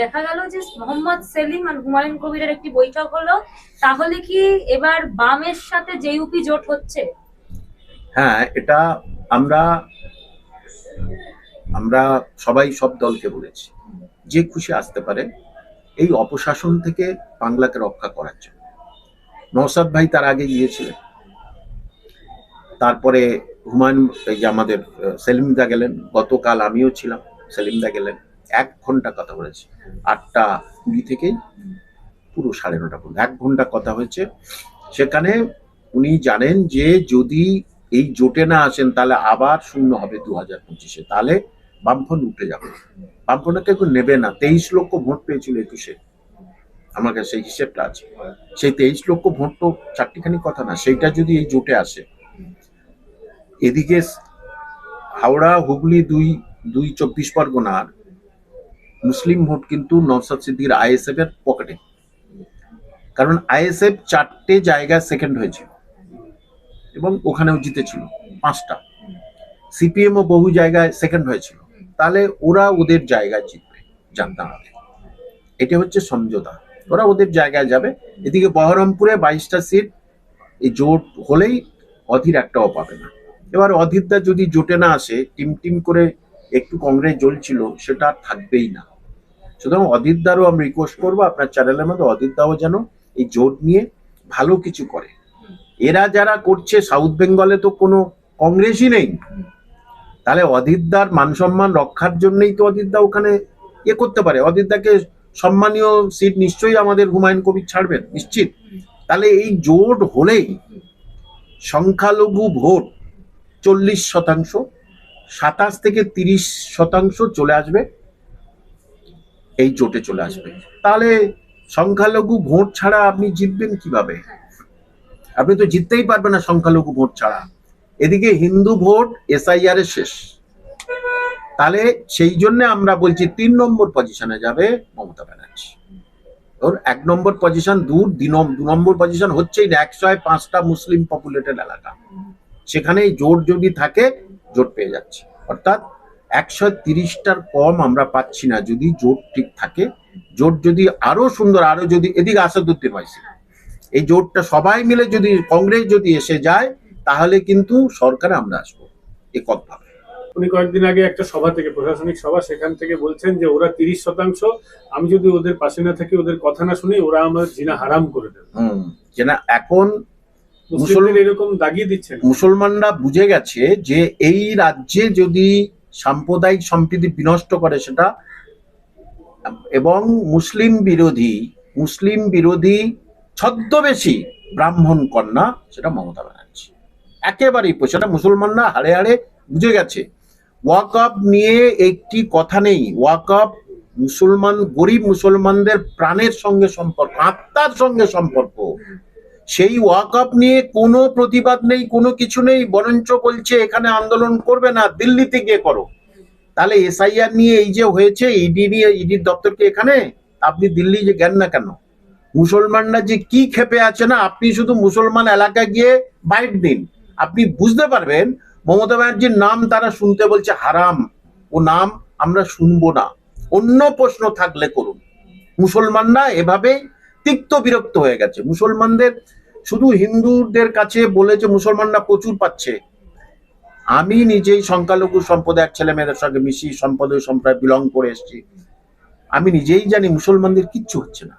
দেখা গেল যে মোহাম্মদ সেলিম আর হুমায়ুন কবিরের একটি বৈঠক হলো। তাহলে কি এবার বামের সাথে জেইউপি জোট হচ্ছে? হ্যাঁ এটা আমরা আমরা সবাই সব দলকে বলেছি। যে খুশি আসতে পারে, এই অপশাসন থেকে বাংলাকে রক্ষা করার জন্য। নওসাদ ভাই তার আগে গিয়েছিলেন। তারপরে হুমায়ুন, এই যে আমাদের সেলিমদা গেলেন। গতকাল আমিও ছিলাম, সেলিমদা গেলেন। এক ঘণ্টা কথা বলেছি। আটটা কুড়ি থেকেই পুরো সাড়ে নটা পর্যন্ত। এক ঘণ্টা কথা হয়েছে। সেখানে উনি জানেন যে যদি এই জোটে না আসেন, তাহলে আবার শূন্য হবে দু হাজার পঁচিশে। তাহলে বামফ্রন্ট উঠে যাবে। বামফ্রন্টকে কেউ নেবে না। তেইশ লক্ষ ভোট পেয়েছিল একুশে। আমার কাছে সেই হিসেবটা আছে। সেই তেইশ লক্ষ ভোট তো চারটিখানি কথা না। সেইটা যদি এই জোটে আসে। এদিকে হাওড়া, হুগলি দুই দুই চব্বিশ পরগনার মুসলিম ভোট কিন্তু নওসাদ সিদ্দির আইএসএফ এর পকেটে। কারণ আইএসএফ চারটে জায়গায় সেকেন্ড হয়েছিল এবং ওখানেও জিতেছিল, পাঁচটা। সিপিএমও বহু জায়গায় সেকেন্ড হয়েছিল। তাহলে ওরা ওদের জায়গায় জিতবে জানতাম আগে। এটা হচ্ছে সমঝোতা। ওরা ওদের জায়গায় যাবে। এদিকে বহরমপুরে বাইশটা সিট, এই জোট হলেই অধীর একটাও পাবে না। এবার অধীরটা যদি জোটে না আসে টিম টিম করে একটু কংগ্রেস জ্বলছিল, সেটা থাকবেই না। সুতরাং অধীরদারও আমি রিকোয়েস্ট করব, আপনার চ্যানেলের মধ্যে অধীরদাও যেন এই জোট নিয়ে ভালো কিছু করে। এরা যারা করছে সাউথ বেঙ্গলে তো কোনো কংগ্রেসই নেই। তাহলে অধীরদার মান সম্মান রক্ষার জন্যই তো অধীরদা ওখানে ইয়ে করতে পারে। অধীরদাকে সম্মানীয় সিট নিশ্চয়ই আমাদের হুমায়ুন কবির ছাড়বেন, নিশ্চিত। তাহলে এই জোট হলেই সংখ্যালঘু ভোট চল্লিশ শতাংশ, সাতাশ থেকে তিরিশ শতাংশ চলে আসবে। এই জোটে চলে আসবে। তাহলে সংখ্যালঘু ভোট ছাড়া আপনি জিতবেন কীভাবে? আপনি তো জিততেই পারবেন না সংখ্যালঘু ভোট ছাড়া। এদিকে হিন্দু ভোট এসআইআর এর শেষ। তাহলে সেই জন্য আমরা বলছি তিন নম্বর পজিশনে যাবে মমতা ব্যানার্জি। ওর এক নম্বর পজিশন দূর, দু নম্বর পজিশন হচ্ছেই না একশো পাঁচটা মুসলিম পপুলেটেড এলাকা। সেখানে জোট যদি থাকে, জোট পেয়ে যাচ্ছে। অর্থাৎ একশো তিরিশটার কম আমরা পাচ্ছি না যদি জোট ঠিক থাকে। জোট যদি আরও সুন্দর আরও যদি এদিকে আসাদুদ্দিন ওয়াইসি এই জোটটা সবাই মিলে যদি কংগ্রেস যদি এসে যায় তাহলে কিন্তু সরকারে আমরা আসব এককভাবে উনি কয়েকদিন আগে একটা সভা থেকে প্রশাসনিক সভা সেখান থেকে বলছেন যে ওরা তিরিশ শতাংশ আমি যদি ওদের পাশে না থাকি ওদের কথা না শুনি ওরা আমার জিনা হারাম করে দেবে। হুম যে না এখন মুসলমান এরকম দাগিয়ে দিচ্ছেন। মুসলমানরা বুঝে গেছে যে এই রাজ্যে যদি সাম্প্রদায়িক সম্প্রীতি বিনষ্ট করে সেটা। এবং মুসলিম বিরোধী মুসলিম বিরোধী ছদ্মবেশী ব্রাহ্মণ কন্যা সেটা মমতা ব্যানার্জি। একেবারেই সেটা মুসলমানরা হাড়ে হাড়ে বুঝে গেছে। ওয়াকআপ নিয়ে একটি কথা নেই। ওয়াকআপ মুসলমান, গরিব মুসলমানদের প্রাণের সঙ্গে সম্পর্ক, আত্মার সঙ্গে সম্পর্ক। সেই ওয়াকআপ নিয়ে কোনো প্রতিবাদ নেই, কোনো কিছু নেই। বরঞ্চ বলছে, এখানে আন্দোলন করবে না, দিল্লিতে গিয়ে করো। তাহলে এসআইআর নিয়ে এই যে হয়েছে ইডি নিয়ে ইডির দপ্তরকে এখানে, আপনি দিল্লি যে জ্ঞান না কেন? মুসলমানরা যে কি খেপে আছে না, আপনি শুধু মুসলমান এলাকায় গিয়ে বাইট দিন। আপনি বুঝতে পারবেন, মমতা ব্যানার্জির নাম তারা শুনতে বলছে হারাম। ও নাম আমরা শুনব না। অন্য প্রশ্ন থাকলে করুন। মুসলমানরা এভাবে তিক্ত বিরক্ত হয়ে গেছে। মুসলমানদের, শুধু হিন্দুদের কাছে বলেছে মুসলমানরা প্রচুর পাচ্ছে। আমি নিজেই সংখ্যালঘু সম্প্রদায়ের ছেলে মেয়েদের সঙ্গে মিশি, সম্প্রদায় সম্প্রদায় বিলং করে এসেছি। আমি নিজেই জানি মুসলমানদের কিচ্ছু হচ্ছে না।